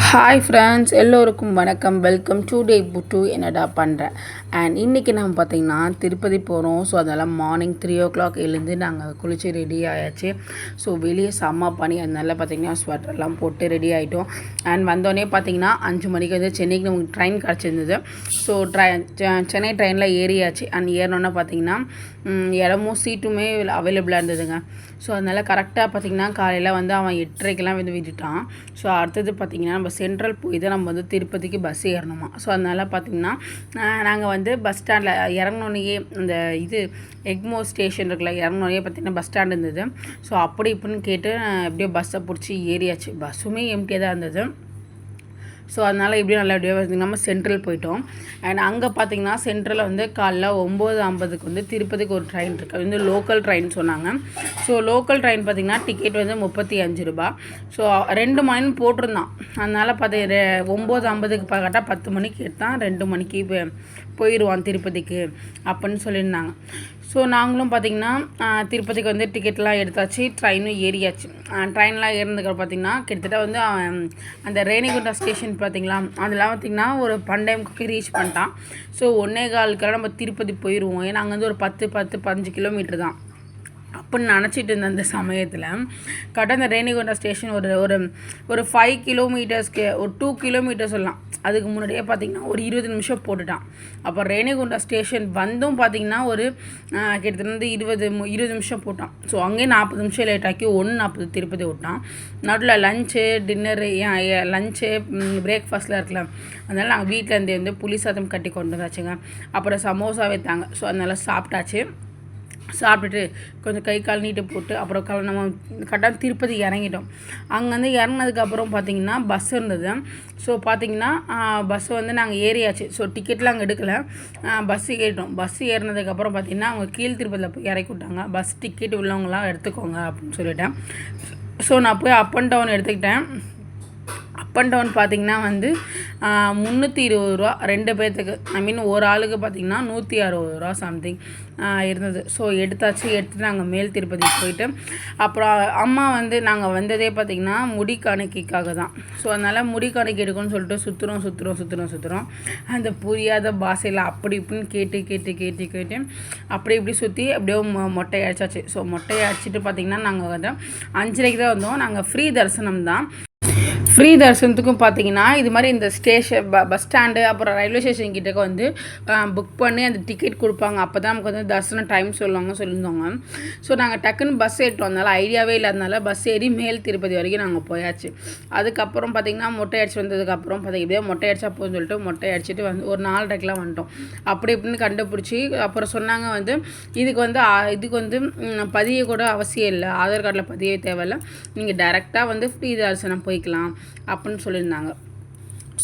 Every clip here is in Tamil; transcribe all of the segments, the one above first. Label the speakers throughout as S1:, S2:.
S1: ஹாய் ஃப்ரெண்ட்ஸ் எல்லோருக்கும் வணக்கம். வெல்கம் டூ டே புட்டு என்னடா பண்ணுறேன் அண்ட் இன்றைக்கி நம்ம பார்த்திங்கன்னா திருப்பதி போகிறோம் ஸோ அதெல்லாம் மார்னிங் த்ரீ ஓ கிளாக் எழுந்து நாங்கள் குளித்து ரெடி ஆயாச்சு. ஸோ வெளியே செம்ம பண்ணி அதனால பார்த்திங்கன்னா ஸ்வெட்டர்லாம் போட்டு ரெடி ஆகிட்டோம் அண்ட் வந்தோடனே பார்த்திங்கன்னா அஞ்சு மணிக்கு வந்து சென்னைக்கு நமக்கு ட்ரெயின் கிடச்சிருந்தது. ஸோ ட்ரை சென்னை ட்ரெயினில் ஏறியாச்சு. அண்ட் ஏறினோன்னே பார்த்திங்கன்னா இடமும் சீட்டுமே அவைலபிளாக இருந்ததுங்க. ஸோ அதனால் கரெக்டாக பார்த்திங்கன்னா காலையில் வந்து அவன் எட்டரைக்கெல்லாம் வந்து விட்டுட்டான். ஸோ அடுத்தது பார்த்திங்கன்னா நம்ம சென்ட்ரல் போய் தான் நம்ம வந்து திருப்பதிக்கு பஸ் ஏறணுமா? ஸோ அதனால் பார்த்திங்கன்னா நாங்கள் வந்து பஸ் ஸ்டாண்டில் இறங்கினோன்னே அந்த இது எக்மோ ஸ்டேஷன் இருக்குல்ல இறங்கினோடனே பார்த்திங்கன்னா பஸ் ஸ்டாண்ட் இருந்தது. ஸோ அப்படி இப்படின்னு கேட்டு எப்படியோ பஸ்ஸை பிடிச்சி ஏறியாச்சு. பஸ்ஸுமே எம்டியாக தான் இருந்தது. ஸோ அதனால் எப்படியும் நல்லபடியாக பார்த்திங்கன்னா நம்ம சென்ட்ரல் போயிட்டோம். அண்ட் அங்கே பார்த்தீங்கன்னா சென்ட்ரலில் வந்து காலைல ஒம்பது ஐம்பதுக்கு வந்து திருப்பதிக்கு ஒரு ட்ரெயின் இருக்குது அது வந்து லோக்கல் ட்ரெயின் சொன்னாங்க. ஸோ லோக்கல் ட்ரெயின் பார்த்திங்கன்னா டிக்கெட் வந்து முப்பத்தி அஞ்சு ரூபா. ஸோ ரெண்டு மணின்னு போட்டிருந்தான். அதனால் பார்த்து ஒம்பது ஐம்பதுக்கு கரெக்டாக பத்து மணிக்கு எடுத்தான் ரெண்டு மணிக்கு போயிடுவான் திருப்பதிக்கு அப்படின்னு சொல்லியிருந்தாங்க. ஸோ நாங்களும் பார்த்திங்கன்னா திருப்பதிக்கு வந்து டிக்கெட்லாம் எடுத்தாச்சு. ட்ரெயினும் ஏறியாச்சு. ட்ரெயின்லாம் ஏறினதுக்கு பார்த்திங்கன்னா கிட்டத்தட்ட வந்து அந்த ரேணிகுண்டா ஸ்டேஷன் பார்த்திங்களா? அதெல்லாம் பார்த்திங்கன்னா ஒரு பண்டைமுக்கு ரீச் பண்ணிட்டான். ஸோ ஒன்னே காலுக்கெல்லாம் நம்ம திருப்பதி போயிடுவோம் ஏன்னா அங்கே வந்து ஒரு பத்து பத்து பதினஞ்சு கிலோமீட்டர் தான். அப்படின்னு நினச்சிட்டு இருந்த அந்த சமயத்தில் கரெக்டாக அந்த ரேணிகுண்டா ஸ்டேஷன் ஒரு ஒரு ஒரு ஃபைவ் கிலோமீட்டர்ஸ்க்கு ஒரு டூ கிலோமீட்டர் சொல்லலாம். அதுக்கு முன்னாடியே பார்த்தீங்கன்னா ஒரு இருபது நிமிஷம் போட்டுட்டான். அப்போ ரேணிகுண்டா ஸ்டேஷன் வந்தும் பார்த்தீங்கன்னா ஒரு கிட்டத்தட்ட வந்து இருபது இருபது நிமிஷம் போட்டான். ஸோ அங்கேயே நாற்பது நிமிஷம் லேட் ஆக்கி ஒன்று நாற்பது திருப்பதி விட்டான். நடுவில் லஞ்சு டின்னரு லஞ்சு பிரேக்ஃபாஸ்ட்டில் இருக்கலாம் அதனால் நாங்கள் வீட்டில் இருந்து வந்து புளி சாதம் கட்டி கொண்டு வந்தாச்சுங்க. அப்புறம் சமோசா வைத்தாங்க. ஸோ அதனால் சாப்பிட்டாச்சு. சாப்பிட்டுட்டு கொஞ்சம் கை கால் நீட்டு போட்டு அப்புறம் கல நம்ம கரெக்டாக திருப்பதி இறங்கிட்டோம். அங்கேருந்து இறங்கினதுக்கப்புறம் பார்த்தீங்கன்னா பஸ் இருந்தது. ஸோ பார்த்தீங்கன்னா பஸ் வந்து நாங்கள் ஏறியாச்சு. ஸோ டிக்கெட்லாம் அங்கே எடுக்கலை. பஸ்ஸு ஏறிட்டோம். பஸ் ஏறினதுக்கப்புறம் பார்த்தீங்கன்னா அவங்க கீழ் திருப்பதியில் போய் இறக்கி விட்டாங்க. பஸ் டிக்கெட் உள்ளவங்களாம் எடுத்துக்கோங்க அப்படின்னு சொல்லிட்டேன். ஸோ நான் போய் அப் அண்ட் டவுன் எடுத்துக்கிட்டேன். அப் அண்ட் டவுன் பார்த்திங்கன்னா வந்து முந்நூற்றி இருபது ரூபா ரெண்டு பேர்த்துக்கு ஐ மீன் ஒரு ஆளுக்கு பார்த்திங்கன்னா நூற்றி அறுபது ரூபா சம்திங் இருந்தது. ஸோ எடுத்தாச்சு எடுத்துட்டு நாங்கள் மேல் திருப்பதி போயிட்டு அப்புறம் அம்மா வந்து நாங்கள் வந்ததே பார்த்திங்கன்னா முடி காணிக்கைக்காக தான். ஸோ அதனால் முடி காணிக்கை எடுக்கணும்னு சொல்லிட்டு சுற்றுறோம் சுற்றுறோம் சுற்றுறோம் சுற்றுறோம் அந்த புரியாத பாசையில் அப்படி இப்படின்னு கேட்டு கேட்டு கேட்டு கேட்டு அப்படி இப்படி சுற்றி அப்படியே மொ- மொட்டை அடிச்சாச்சு. ஸோ மொட்டையை அடிச்சிட்டு பார்த்திங்கன்னா நாங்கள் வந்து அஞ்சரைக்கு தான் வந்தோம். நாங்கள் ஃப்ரீ தரிசனம் தான். ஃப்ரீ தரிசனத்துக்கும் பார்த்தீங்கன்னா இது மாதிரி இந்த ஸ்டேஷன் ப பஸ் ஸ்டாண்டு அப்புறம் ரயில்வே ஸ்டேஷன் கிட்டக்க வந்து புக் பண்ணி அந்த டிக்கெட் கொடுப்பாங்க. அப்போ தான் நமக்கு வந்து தரிசனம் டைம் சொல்லுவாங்க சொல்லியிருந்தாங்க. ஸோ நாங்கள் டக்குன்னு பஸ் ஏறிட்டோம் அதனால் ஐடியாவே இல்லாதனால பஸ் ஏறி மேல் திருப்பதி வரைக்கும் நாங்கள் போயாச்சு. அதுக்கப்புறம் பார்த்தீங்கன்னா மொட்டை அடிச்சு வந்ததுக்கப்புறம் பார்த்தீங்கன்னா இப்படியே மொட்டை அடிச்சா போதும்னு சொல்லிட்டு மொட்டை அடிச்சுட்டு வந்து ஒரு நாலரைக்கெலாம் வந்துட்டோம். அப்படி இப்படின்னு கண்டுபிடிச்சி அப்புறம் சொன்னாங்க வந்து இதுக்கு வந்து இதுக்கு வந்து பதிய கூட அவசியம் இல்லை. ஆதார் கார்டில் பதிய தேவையில்லை. நீங்கள் டைரெக்டாக வந்து ஃப்ரீ தரிசனம் போய்க்கலாம். அப்படின்னு சொல்லியிருந்தாங்க.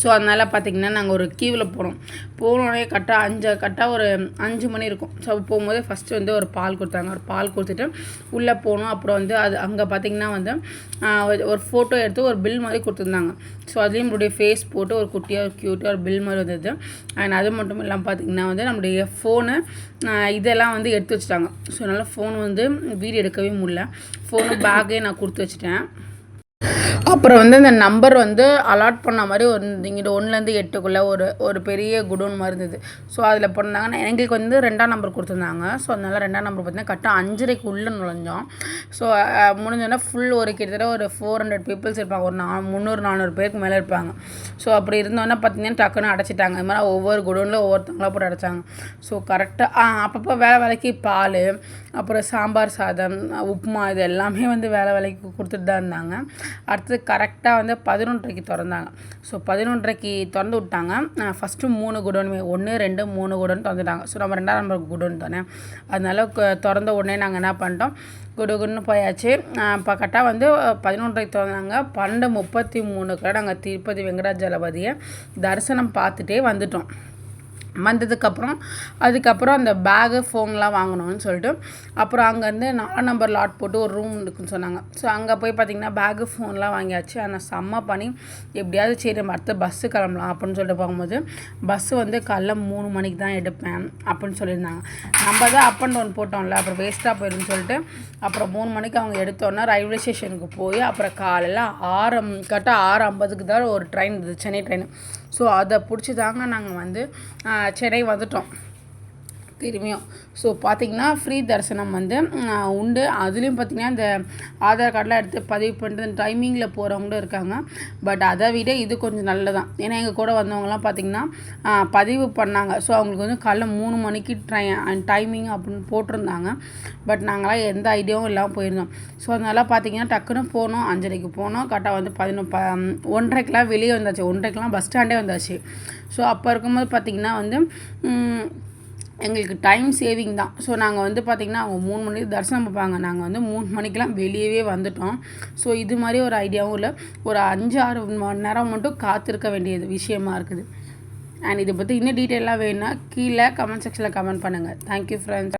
S1: ஸோ அதனால் பார்த்திங்கன்னா நாங்கள் ஒரு கீவில் போனோம். போனோடனே கரெக்டாக அஞ்சு கரெக்டாக ஒரு அஞ்சு மணி இருக்கும். ஸோ போகும்போது ஃபஸ்ட்டு வந்து ஒரு பால் கொடுத்தாங்க. ஒரு பால் கொடுத்துட்டு உள்ளே போனோம். அப்புறம் வந்து அது அங்கே பார்த்திங்கன்னா வந்து ஒரு- ஃபோட்டோ எடுத்து ஒரு பில் மாதிரி கொடுத்துருந்தாங்க. ஸோ அதுலேயும் நம்மளுடைய ஃபேஸ் போட்டு ஒரு குட்டியாக ஒரு க்யூட்டாக ஒரு பில் மாதிரி வந்தது. அண்ட் அது மட்டும் இல்லாமல் பார்த்திங்கன்னா வந்து நம்முடைய ஃபோனு இதெல்லாம் வந்து எடுத்து வச்சுட்டாங்க. ஸோ அதனால் ஃபோன் வந்து வீடியோ எடுக்கவே முடியல. ஃபோனு பேக்கே நான் கொடுத்து வச்சுட்டேன். அப்புறம் வந்து அந்த நம்பர் வந்து அலாட் பண்ண மாதிரி ஒரு இங்கிட்ட ஒன்றுலேருந்து எட்டுக்குள்ளே ஒரு ஒரு பெரிய குடோன் மாதிரி இருந்தது. ஸோ அதில் பண்ணாங்கன்னா எங்களுக்கு வந்து ரெண்டாம் நம்பர் கொடுத்துருந்தாங்க. ஸோ அதனால் ரெண்டாம் நம்பர் பார்த்தீங்கன்னா கரெக்டாக அஞ்சரைக்கு உள்ளே நுழைஞ்சோம். ஸோ முடிஞ்சோன்னா ஃபுல் ஒரு கிட்டத்தட்ட ஒரு ஃபோர் ஹண்ட்ரட் பீப்புள்ஸ் இருப்பாங்க. ஒரு நா முந்நூறு நானூறு பேருக்கு மேலே இருப்பாங்க. ஸோ அப்படி இருந்தோன்னா பார்த்தீங்கன்னா டக்குன்னு அடைச்சிட்டாங்க. இது மாதிரி ஒவ்வொரு குடோனில் ஒவ்வொருத்தங்களாக போட்டு அடைச்சாங்க. ஸோ கரெக்டாக அப்பப்போ வேலை வேலைக்கு பால் அப்புறம் சாம்பார் சாதம் உப்புமா இது எல்லாமே வந்து வேலை வேலைக்கு கொடுத்துட்டு தான் இருந்தாங்க. அடுத்தது கரெக்டாக வந்து பதினொன்றரைக்கு திறந்தாங்க. ஸோ பதினொன்றரைக்கு திறந்து விட்டாங்க. ஃபஸ்ட்டு மூணு குடோனுமே ஒன்று ரெண்டு மூணு குடோன் திறந்துட்டாங்க. ஸோ நம்ம ரெண்டாம் நம்பர் குடோன் தானே? அதனால திறந்த உடனே நாங்கள் என்ன பண்ணிட்டோம்? குடுகுன்னு போயாச்சு. இப்போ கரெக்டாக வந்து பதினொன்றரைக்கு திறந்தாங்க. பன்னெண்டு முப்பத்தி மூணுக்குள்ள நாங்கள் திருப்பதி வெங்கடாஜலபதியை தரிசனம் பார்த்துட்டே வந்துட்டோம். வந்ததுக்கப்புறம் அதுக்கப்புறம் அந்த பேகு ஃபோன்லாம் வாங்கணும்னு சொல்லிட்டு அப்புறம் அங்கேருந்து நாலாம் நம்பர் லாட் போட்டு ஒரு ரூம் இருக்குன்னு சொன்னாங்க. ஸோ அங்கே போய் பார்த்திங்கன்னா பேகு ஃபோன்லாம் வாங்கியாச்சு. ஆனால் செம்ம பண்ணி எப்படியாவது சரி நம்ம அடுத்த பஸ்ஸு கிளம்பலாம் அப்படின்னு சொல்லிட்டு போகும்போது பஸ்ஸு வந்து காலைல மூணு மணிக்கு தான் எடுப்பேன் அப்படின்னு சொல்லியிருந்தாங்க. நம்ம தான் அப் அண்ட் டவுன் போட்டோம்ல அப்புறம் வேஸ்ட்டாக போயிடும்னு சொல்லிட்டு அப்புறம் மூணு மணிக்கு அவங்க எடுத்தோன்னா ரயில்வே ஸ்டேஷனுக்கு போய் அப்புறம் காலையில் ஆறு கரெக்டாக ஆறு ஐம்பதுக்கு தான் ஒரு ட்ரெயின் இருந்தது சென்னை ட்ரெயின் ஸோ அதை பிடிச்சி தாங்க நாங்கள் வந்து சென்னை வந்துட்டோம். திரும்பியும் ஸோ பார்த்திங்கன்னா ஃப்ரீ தரிசனம் வந்து உண்டு. அதுலேயும் பார்த்திங்கன்னா இந்த ஆதார் கார்டெலாம் எடுத்து பதிவு பண்ணிட்டு டைமிங்கில் போகிறவங்களும் இருக்காங்க. பட் அதை விட இது கொஞ்சம் நல்லதான் ஏன்னா எங்கள் கூட வந்தவங்கலாம் பார்த்தீங்கன்னா பதிவு பண்ணாங்க. ஸோ அவங்களுக்கு வந்து காலைல மூணு மணிக்கு ட்ரை டைமிங் அப்படின்னு போட்டிருந்தாங்க. பட் நாங்களாம் எந்த ஐடியாவும் இல்லாமல் போயிருந்தோம். ஸோ அதனால பார்த்தீங்கன்னா டக்குன்னு போனோம். அஞ்சரைக்கு போனோம். கரெக்டாக வந்து பதினொன்று ப ஒன்றரைக்கெலாம் வெளியே வந்தாச்சு. ஒன்றரைக்கெலாம் பஸ் ஸ்டாண்டே வந்தாச்சு. ஸோ அப்போ இருக்கும்போது பார்த்திங்கன்னா வந்து எங்களுக்கு டைம் சேவிங் தான். ஸோ நாங்கள் வந்து பார்த்திங்கன்னா அவங்க மூணு மணிக்கு தரிசனம் பார்ப்பாங்க நாங்கள் வந்து மூணு மணிக்கெலாம் வெளியவே வந்துட்டோம். ஸோ இது மாதிரி ஒரு ஐடியாவும் இல்லை. ஒரு அஞ்சு ஆறு மணி நேரம் மட்டும் காத்திருக்க வேண்டியது விஷயமா இருக்குது. அண்ட் இதை பற்றி இன்னும் டீட்டெயிலாக வேணும்னா கீழே கமெண்ட் செக்ஷனில் கமெண்ட் பண்ணுங்கள் தேங்க்யூ ஃப்ரெண்ட்ஸ்